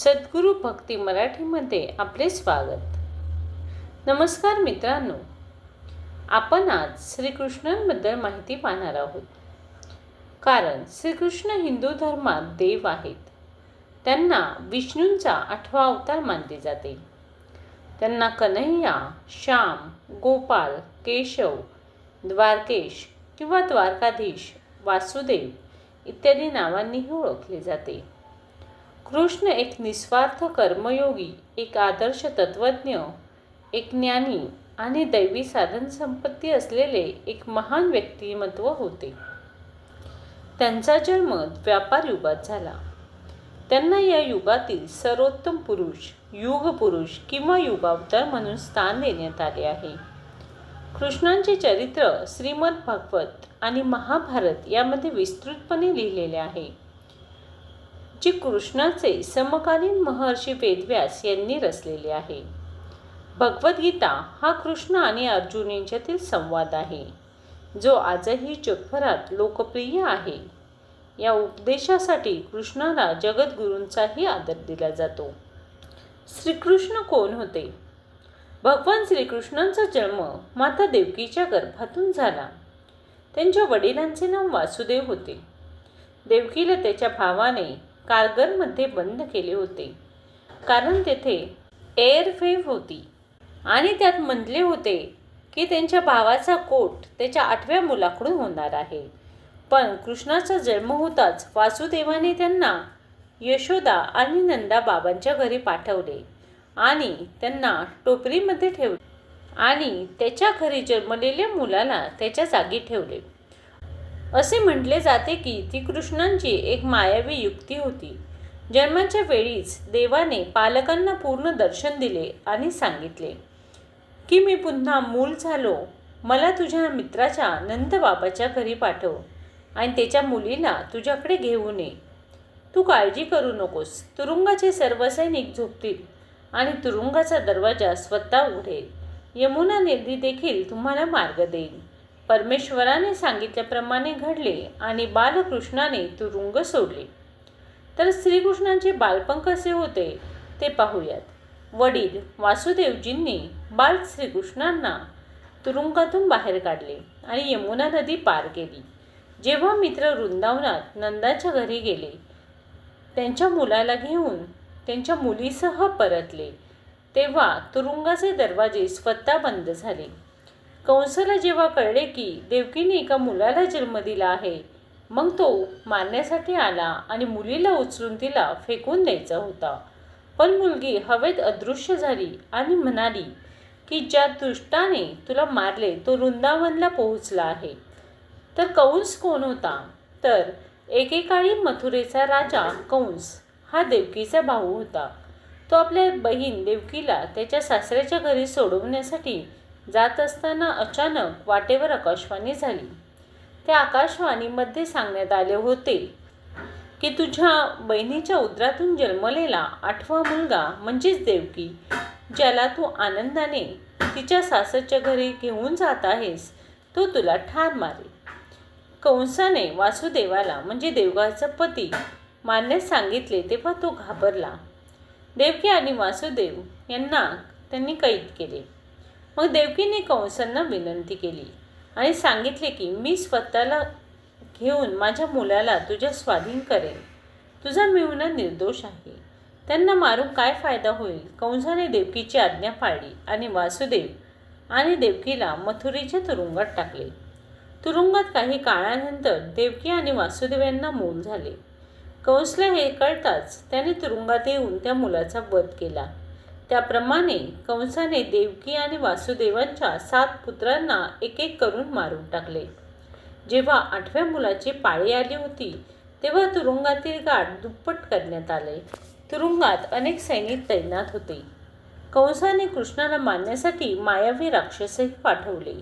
सद्गुरू भक्ती मराठीमध्ये आपले स्वागत. नमस्कार मित्रांनो आपण आज श्रीकृष्णांबद्दल माहिती पाहणार आहोत. कारण श्रीकृष्ण हिंदू धर्मात देव आहेत. त्यांना विष्णूंचा आठवा अवतार मानले जाते. त्यांना कन्हैया श्याम गोपाल केशव द्वारकेश किंवा द्वारकाधीश वासुदेव इत्यादी नावांनीही ओळखले जाते. कृष्ण एक निस्वार्थ कर्मयोगी एक आदर्श तत्वज्ञ एक ज्ञानी आणि दैवी साधनसंपत्ती असलेले एक महान व्यक्तिमत्व होते. त्यांचा जन्म व्यापार युगात झाला. त्यांना या युगातील सर्वोत्तम पुरुष युगपुरुष किंवा युगावतार म्हणून स्थान देण्यात आले आहे. कृष्णांचे चरित्र श्रीमद भागवत आणि महाभारत यामध्ये विस्तृतपणे लिहिलेले आहे. जी कृष्णाचे समकालीन महर्षी वेदव्यास यांनी रचलेले आहे. भगवद्गीता हा कृष्ण आणि अर्जुन यांच्यातील संवाद आहे जो आजही जगभरात लोकप्रिय आहे. या उपदेशासाठी कृष्णाला जगद्गुरूंचाही आदर दिला जातो. श्रीकृष्ण कोण होते? भगवान श्रीकृष्णांचा जन्म माता देवकीच्या गर्भातून झाला. त्यांच्या वडिलांचे नाव वासुदेव होते. देवकीला त्याच्या भावाने कारगरमध्ये बंद केले होते. कारण तेथे एअरफेव होती. आणि त्यात म्हणले होते की त्यांच्या भावाचा कोट त्याच्या आठव्या मुलाकडून होणार आहे. पण कृष्णाचा जन्म होताच वासुदेवाने त्यांना यशोदा आणि नंदा बाबांच्या घरी पाठवले आणि त्यांना टोपरीमध्ये ठेवले आणि त्याच्या घरी जन्मलेल्या मुलाला त्याच्या जागी ठेवले. असे म्हटले जाते की ती कृष्णांची एक मायावी युक्ती होती. जन्माच्या वेळीच देवाने पालकांना पूर्ण दर्शन दिले आणि सांगितले की मी पुन्हा मूल झालो. मला तुझ्या मित्राच्या नंदबाबाच्या घरी पाठव आणि त्याच्या मुलीला तुझ्याकडे घेऊन ये. तू काळजी करू नकोस. तुरुंगाचे सर्व सैनिक झोपतील आणि तुरुंगाचा दरवाजा स्वतः उघडेल. यमुना नदी देखील तुम्हाला मार्ग देईल. परमेश्वराने सांगितल्याप्रमाणे घडले आणि बालकृष्णाने तुरुंग सोडले. तर श्रीकृष्णांचे बालपण कसे होते ते पाहूयात. वडील वासुदेवजींनी बाल श्रीकृष्णांना तुरुंगातून बाहेर काढले आणि यमुना नदी पार केली. जेव्हा मित्र वृंदावनात नंदाच्या घरी गेले त्यांच्या मुलाला घेऊन त्यांच्या मुलीसह परतले तेव्हा तुरुंगाचे दरवाजे स्वतः बंद झाले. कंसाला जेव्हा कळले की देवकीने एका मुलाला जन्म दिला आहे मग तो मारण्यासाठी आला आणि मुलीला उचलून तिला फेकून द्यायचा होता. पण मुलगी हवेत अदृश्य झाली आणि म्हणाली की ज्या दुष्टाने तुला मारले तो वृंदावनला पोहोचला आहे. तर कंस कोण होता? तर एकेकाळी मथुरेचा राजा कंस हा देवकीचा भाऊ होता. तो आपल्या बहीण देवकीला त्याच्या सासऱ्याच्या घरी सोडवण्यासाठी जात असताना अचानक वाटेवर आकाशवाणी झाली. त्या आकाशवाणीमध्ये सांगण्यात आले होते की तुझ्या बहिणीच्या उदरातून जन्मलेला आठवा मुलगा म्हणजेच देवकी ज्याला तू आनंदाने तिच्या सासरच्या घरी घेऊन जात आहेस तो तुला ठार मारेल. कंसाने वासुदेवाला म्हणजे देवगाचा पती मारण्यास सांगितले तेव्हा तो घाबरला. देवकी आणि वासुदेव यांना त्यांनी कैद केले. मग देवकीने कंसांना विनंती केली आणि सांगितले की मी स्वतःला घेऊन माझ्या मुलाला तुझ्या स्वाधीन करेन. तुझा मिळून निर्दोष आहे. त्यांना मारून काय फायदा होईल कंसाने देवकीची आज्ञा पाळली आणि वासुदेव आणि देवकीला मथुरीच्या तुरुंगात टाकले. तुरुंगात काही काळानंतर देवकी आणि वासुदेव यांना मूल झाले. कंसला हे कळताच त्याने तुरुंगात येऊन त्या मुलाचा वध केला. त्याप्रमाणे कंसाने देवकी आणि वासुदेवांच्या सात पुत्रांना एक एक करून मारून टाकले. जेव्हा आठव्या मुलाची पाळी आली होती तेव्हा तुरुंगातील गाठ दुप्पट करण्यात आले. तुरुंगात अनेक सैनिक तैनात होते. कंसाने कृष्णाला मारण्यासाठी मायावी राक्षसही पाठवले.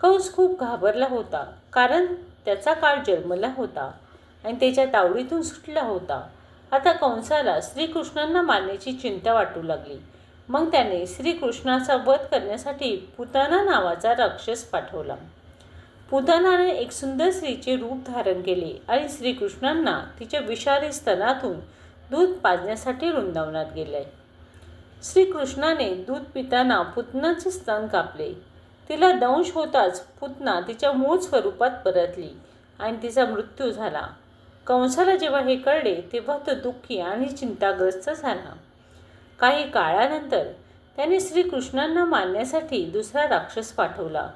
कंस खूप घाबरला होता कारण त्याचा काळ जन्मला होता आणि त्याच्या तावडीतून सुटला होता. आता कंसाला श्रीकृष्णांना मारण्याची चिंता वाटू लागली. मग त्याने श्रीकृष्णाचा वध करण्यासाठी पुताना नावाचा राक्षस पाठवला. पुतानाने एक सुंदर स्त्रीचे रूप धारण केले आणि श्रीकृष्णांना तिच्या विषारी स्तनातून दूध पाजण्यासाठी वृंदावनात गेले. श्रीकृष्णाने दूध पिताना पुतनाचे स्तन कापले. तिला दंश होताच पुतना तिच्या मूळ स्वरूपात परतली आणि तिचा मृत्यू झाला. कंसाला जेव्हा हे कळले तेव्हा तो दुःखी आणि चिंताग्रस्त झाला. काही काळानंतर त्याने श्रीकृष्णांना मारण्यासाठी दुसरा राक्षस पाठवला.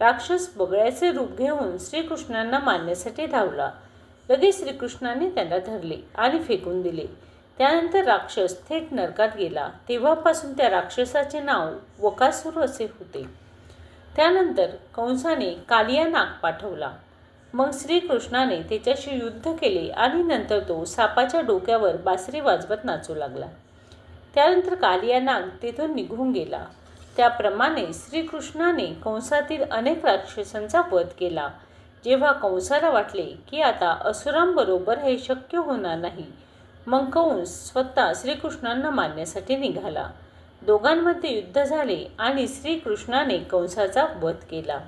राक्षस बगळ्याचे रूप घेऊन श्रीकृष्णांना मारण्यासाठी धावला. लगेच श्रीकृष्णाने त्याला धरले आणि फेकून दिले. त्यानंतर राक्षस थेट नरकात गेला. तेव्हापासून त्या राक्षसाचे नाव वकासूर असे होते. त्यानंतर कंसाने कालिया नाग पाठवला. मग श्रीकृष्णाने त्याच्याशी युद्ध केले आणि नंतर तो सापाच्या डोक्यावर बासरी वाजवत नाचू लागला. त्यानंतर कालियानाग तेथून निघून गेला. त्याप्रमाणे श्रीकृष्णाने कंसातील अनेक राक्षसांचा वध केला. जेव्हा कंसाला वाटले की आता असुरांबरोबर हे शक्य होणार नाही मग कंस स्वतः श्रीकृष्णांना मारण्यासाठी निघाला. दोघांमध्ये युद्ध झाले आणि श्रीकृष्णाने कंसाचा वध केला.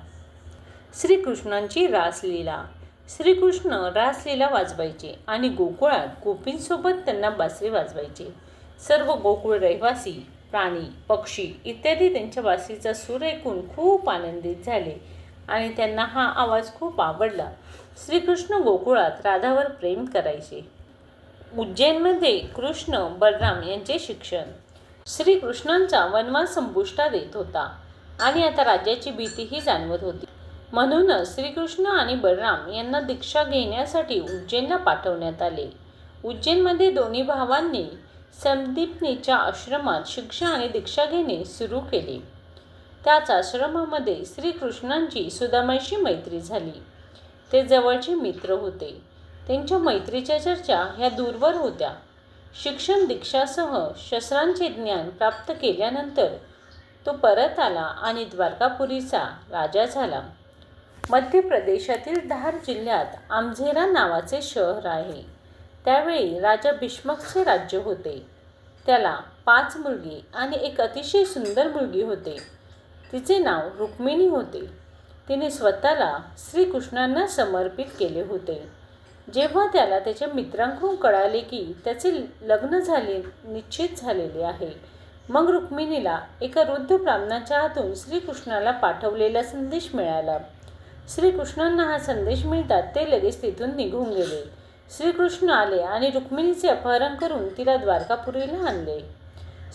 श्रीकृष्णांची रासलीला. श्रीकृष्ण रासलीला वाजवायचे आणि गोकुळात गोपींसोबत त्यांना बासरी वाजवायचे. सर्व गोकुळ रहिवासी प्राणी पक्षी इत्यादी त्यांच्या वासीचा सूर ऐकून खूप आनंदित झाले आणि त्यांना हा आवाज खूप आवडला. श्रीकृष्ण गोकुळात राधावर प्रेम करायचे. उज्जैनमध्ये कृष्ण बलराम यांचे शिक्षण. श्रीकृष्णांचा वनवास संपुष्टात येत होता आणि आता राज्याची भीतीही जाणवत होती. म्हणूनच श्रीकृष्ण आणि बलराम यांना दीक्षा घेण्यासाठी उज्जैनला पाठवण्यात आले. उज्जैनमध्ये दोन्ही भावांनी संदीपनीच्या आश्रमात शिक्षा आणि दीक्षा घेणे सुरू केले. त्याच आश्रमामध्ये श्रीकृष्णांची सुदामाशी मैत्री झाली. ते जवळचे मित्र होते. त्यांच्या मैत्रीच्या चर्चा ह्या दूरवर होत्या. शिक्षण दीक्षासह शस्त्रांचे ज्ञान प्राप्त केल्यानंतर तो परत आला आणि द्वारकापुरीचा राजा झाला. मध्य प्रदेशातील धार जिल्ह्यात आमझेरा नावाचे शहर आहे. त्यावेळी राजा भीष्मकचे राज्य होते. त्याला पाच मुलगी आणि एक अतिशय सुंदर मुलगी होते. तिचे नाव रुक्मिणी होते. तिने स्वतःला श्रीकृष्णांना समर्पित केले होते. जेव्हा त्याला त्याच्या मित्रांकडून कळाले की त्याचे लग्न झाले निश्चित झालेले आहे मग रुक्मिणीला एका वृद्ध ब्राह्मणाच्या हातून श्रीकृष्णाला पाठवलेला संदेश मिळाला. श्रीकृष्णांना हा संदेश मिळतात ते लगेच तिथून निघून गेले. श्रीकृष्ण आले आणि रुक्मिणीचे अपहरण करून तिला द्वारकापुरीला आणले.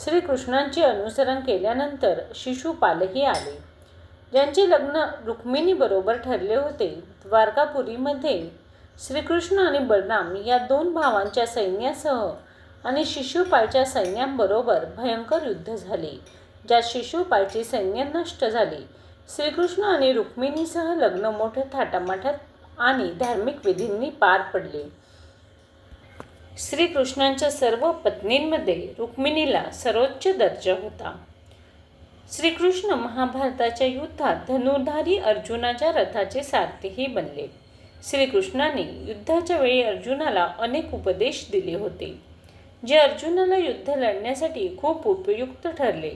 श्रीकृष्णांचे अनुसरण केल्यानंतर शिशुपालही आले. ज्यांचे लग्न रुक्मिणीबरोबर ठरले होते द्वारकापुरीमध्ये श्रीकृष्ण आणि बलराम या दोन भावांच्या सैन्यासह आणि शिशुपालच्या सैन्यांबरोबर भयंकर युद्ध झाले ज्यात शिशुपालची सैन्य नष्ट झाली. श्रीकृष्ण आणि रुक्मिणीसह लग्न मोठ्या थाटामाटात आणि धार्मिक विधींनी पार पडले. श्रीकृष्णांच्या सर्व पत्नींमध्ये रुक्मिणीला सर्वोच्च दर्जा होता. श्रीकृष्ण महाभारताच्या युद्धात धनुर्धारी अर्जुनाच्या रथाचे सारथीही बनले. श्रीकृष्णाने युद्धाच्या वेळी अर्जुनाला अनेक उपदेश दिले होते जे अर्जुनाला युद्ध लढण्यासाठी खूप उपयुक्त ठरले.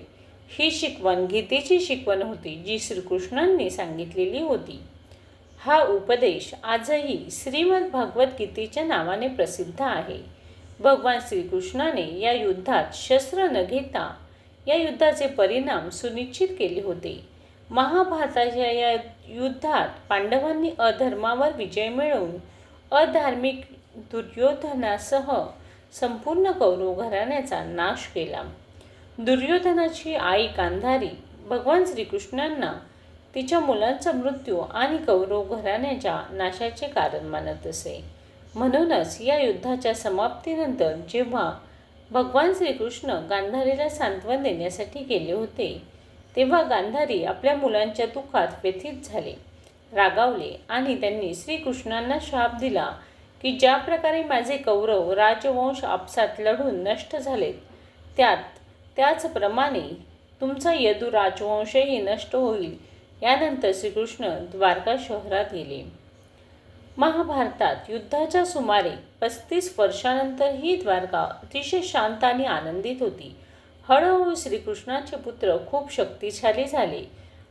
ही शिकवण गीतेची शिकवण होती जी श्रीकृष्णांनी सांगितलेली होती. हा उपदेश आजही श्रीमद भगवद्गीतेच्या नावाने प्रसिद्ध आहे. भगवान श्रीकृष्णाने या युद्धात शस्त्र न घेता या युद्धाचे परिणाम सुनिश्चित केले होते. महाभारताच्या या युद्धात पांडवांनी अधर्मावर विजय मिळवून अधार्मिक दुर्योधनासह संपूर्ण कौरव घराण्याचा नाश केला. दुर्योधनाची आई कांधारी भगवान श्रीकृष्णांना तिच्या मुलांचा मृत्यू आणि कौरव घराण्याच्या नाशाचे कारण मानत असे. म्हणूनच या युद्धाच्या समाप्तीनंतर जेव्हा भगवान श्रीकृष्ण गांधारीला सांत्वन देण्यासाठी गेले होते तेव्हा गांधारी आपल्या मुलांच्या दुःखात व्यथित झाले रागावले आणि त्यांनी श्रीकृष्णांना शाप दिला की ज्या प्रकारे माझे कौरव राजवंश आपसात लढून नष्ट झालेत त्यात त्याचप्रमाणे तुमचा यदू राजवंशही नष्ट होईल यानंतर श्रीकृष्ण द्वारका शहरात गेले. महाभारतात युद्धाच्या सुमारे पस्तीस वर्षानंतर ही द्वारका अतिशय शांत आणि आनंदित होती. हळूहळू श्रीकृष्णाचे पुत्र खूप शक्तिशाली झाले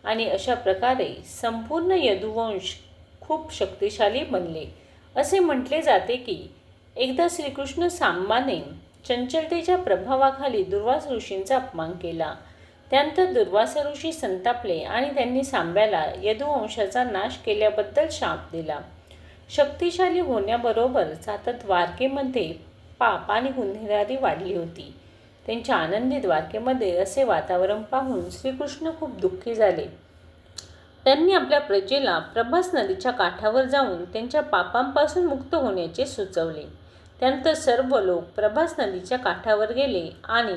आणि अशा प्रकारे संपूर्ण यदुवंश खूप शक्तिशाली बनले. असे म्हटले जाते की एकदा श्रीकृष्ण सांबाने चंचलतेच्या प्रभावाखाली दुर्वास ऋषींचा अपमान केला. त्यानंतर दुर्वासा ऋषी संतापले आणि त्यांनी सांब्याला यदुवंशाचा नाश केल्याबद्दल शाप दिला. शक्तिशाली होण्याबरोबर सातत द्वारकेमध्ये पाप आणि गुन्हेगारी वाढली होती. त्यांच्या आनंदी द्वारकेमध्ये असे वातावरण पाहून श्रीकृष्ण खूप दुःखी झाले. त्यांनी आपल्या प्रजेला प्रभास नदीच्या काठावर जाऊन त्यांच्या पापांपासून मुक्त होण्याचे सुचवले. त्यानंतर सर्व लोक प्रभास नदीच्या काठावर गेले आणि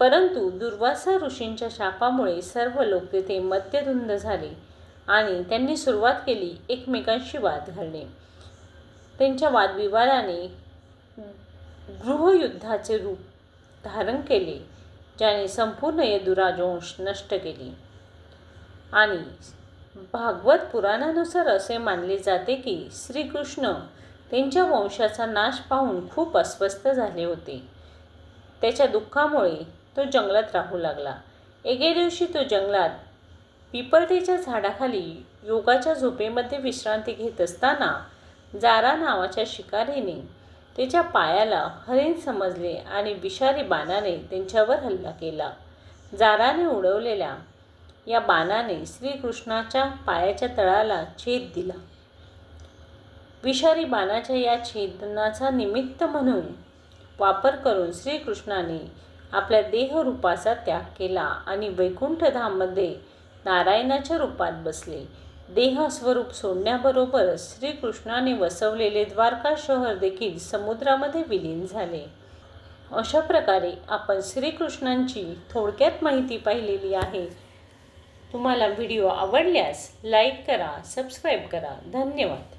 परंतु दुर्वासा ऋषींच्या शापामुळे सर्व लोक तेथे मद्यधुंद झाले आणि त्यांनी सुरुवात केली एकमेकांशी वाद घालणे त्यांच्या वादविवादाने गृहयुद्धाचे रूप धारण केले ज्याने संपूर्ण यदुराजवंश नष्ट केली. आणि भागवत पुराणानुसार असे मानले जाते की श्रीकृष्ण त्यांच्या वंशाचा नाश पाहून खूप अस्वस्थ झाले होते. त्याच्या दुःखामुळे तो जंगलात राहू लागला. एके दिवशी तो जंगलात पिपळतेच्या झाडाखाली योगाच्या झोपेमध्ये विश्रांती घेत असताना जारा नावाच्या शिकारीने त्याच्या पायाला हरिण समजले आणि विषारी बाणाने त्यांच्यावर हल्ला केला. जाराने उडवलेल्या या बाणाने श्रीकृष्णाच्या पायाच्या तळाला छेद दिला. विषारी बाणाच्या या छेदनाचा निमित्त म्हणून वापर करून श्रीकृष्णाने आपल्या देहरूपाचा त्याग केला आणि वैकुंठधाममध्ये नारायणाच्या रूपात बसले. देह स्वरूप सोडण्याबरोबरच श्रीकृष्णाने वसवलेले द्वारका शहर देखील समुद्रामध्ये विलीन झाले. अशा प्रकारे आपण श्रीकृष्णांची थोडक्यात माहिती पाहिलेली आहे. तुम्हाला व्हिडिओ आवडल्यास लाईक करा सबस्क्राईब करा. धन्यवाद.